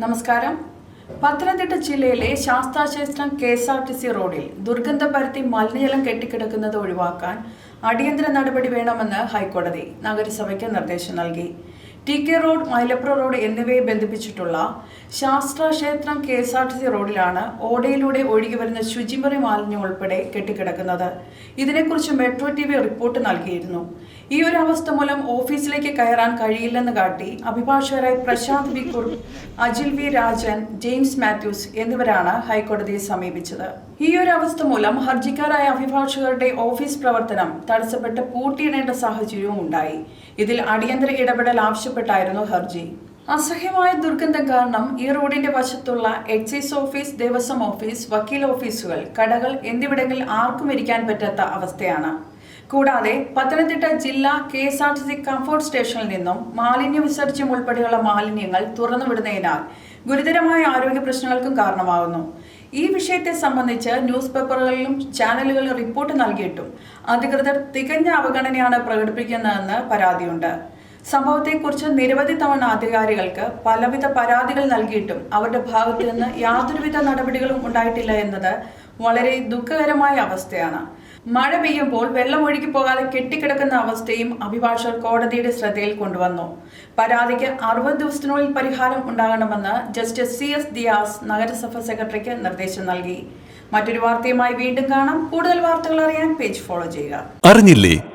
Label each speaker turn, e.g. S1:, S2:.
S1: നമസ്കാരം. പത്തനംതിട്ട ജില്ലയിലെ ശാസ്താക്ഷേത്രം K S R T C റോഡിൽ ദുർഗന്ധം പരത്തി മലിനജലം കെട്ടിക്കിടക്കുന്നത് ഒഴിവാക്കാൻ അടിയന്തര നടപടി വേണമെന്ന് ഹൈക്കോടതി നഗരസഭയ്ക്ക് നിർദ്ദേശം നൽകി. T K road Mylapra road എന്നിവയെ ബന്ധിപ്പിച്ചിട്ടുള്ള ശാസ്ത്ര ക്ഷേത്രം K S R T C റോഡിലാണ് ഓടയിലൂടെ ഒഴുകി വരുന്ന ശുചിമുറി മാലിന്യം ഉൾപ്പെടെ കെട്ടിക്കിടക്കുന്നത്. ഇതിനെക്കുറിച്ച് മെട്രോ ടി വി റിപ്പോർട്ട് നൽകിയിരുന്നു. ഈ ഒരു അവസ്ഥ മൂലം ഓഫീസിലേക്ക് കയറാൻ കഴിയില്ലെന്ന് കാട്ടി അഭിഭാഷകരായ പ്രശാന്ത് വി കുർ അജിൽ വി രാജൻ ജെയിംസ് മാത്യൂസ് എന്നിവരാണ് ഹൈക്കോടതിയെ സമീപിച്ചത്. ഈ ഒരു അവസ്ഥ മൂലം ഹർജിക്കാരായ അഭിഭാഷകരുടെ ഓഫീസ് പ്രവർത്തനം തടസ്സപ്പെട്ട് പൂട്ടിയിടേണ്ട സാഹചര്യവും ഉണ്ടായി ഇതിൽ അടിയന്തര ഇടപെടൽ ആവശ്യപ്പെട്ടായിരുന്നു ഹർജി. അസഹ്യമായ ദുർഗന്ധം കാരണം ഈ റോഡിന്റെ വശത്തുള്ള എക്സൈസ് ഓഫീസ് ദേവസ്വം ഓഫീസ് വക്കീൽ ഓഫീസുകൾ കടകൾ എന്നിവിടങ്ങളിൽ ആർക്കും ഇരിക്കാൻ പറ്റാത്ത അവസ്ഥയാണ്. കൂടാതെ പത്തനംതിട്ട ജില്ലാ K S R T C comfort സ്റ്റേഷനിൽ നിന്നും മാലിന്യ വിസർജ്യം ഉൾപ്പെടെയുള്ള മാലിന്യങ്ങൾ തുറന്നുവിടുന്നതിനാൽ ഗുരുതരമായ ആരോഗ്യ പ്രശ്നങ്ങൾക്കും കാരണമാകുന്നു. ഈ വിഷയത്തെ സംബന്ധിച്ച് ന്യൂസ് പേപ്പറുകളിലും ചാനലുകളിലും റിപ്പോർട്ട് നൽകിയിട്ടും അധികൃതർ തികഞ്ഞ അവഗണനയാണ് പ്രകടിപ്പിക്കുന്നതെന്ന് പരാതിയുണ്ട്. സംഭവത്തെക്കുറിച്ച് നിരവധി തവണ അധികാരികൾക്ക് പലവിധ പരാതികൾ നൽകിയിട്ടും അവരുടെ ഭാഗത്തു നിന്ന് യാതൊരുവിധ നടപടികളും ഉണ്ടായിട്ടില്ല എന്നത് വളരെ ദുഃഖകരമായ അവസ്ഥയാണ്. മഴ പെയ്യുമ്പോൾ വെള്ളം ഒഴുകി പോകാതെ കെട്ടിക്കിടക്കുന്ന അവസ്ഥയും അഭിഭാഷകർ കോടതിയുടെ ശ്രദ്ധയിൽ കൊണ്ടുവന്നു. പരാതിക്ക് അറുപത് ദിവസത്തിനുള്ളിൽ പരിഹാരം ഉണ്ടാകണമെന്ന് ജസ്റ്റിസ് സി എസ് ദിയാസ് നഗരസഭ സെക്രട്ടറിക്ക് നിർദ്ദേശം നൽകി. മറ്റൊരു വാർത്തയുമായി വീണ്ടും കാണാം. കൂടുതൽ വാർത്തകൾ അറിയാൻ പേജ് ഫോളോ ചെയ്യുക.
S2: അറിഞ്ഞില്ലേ?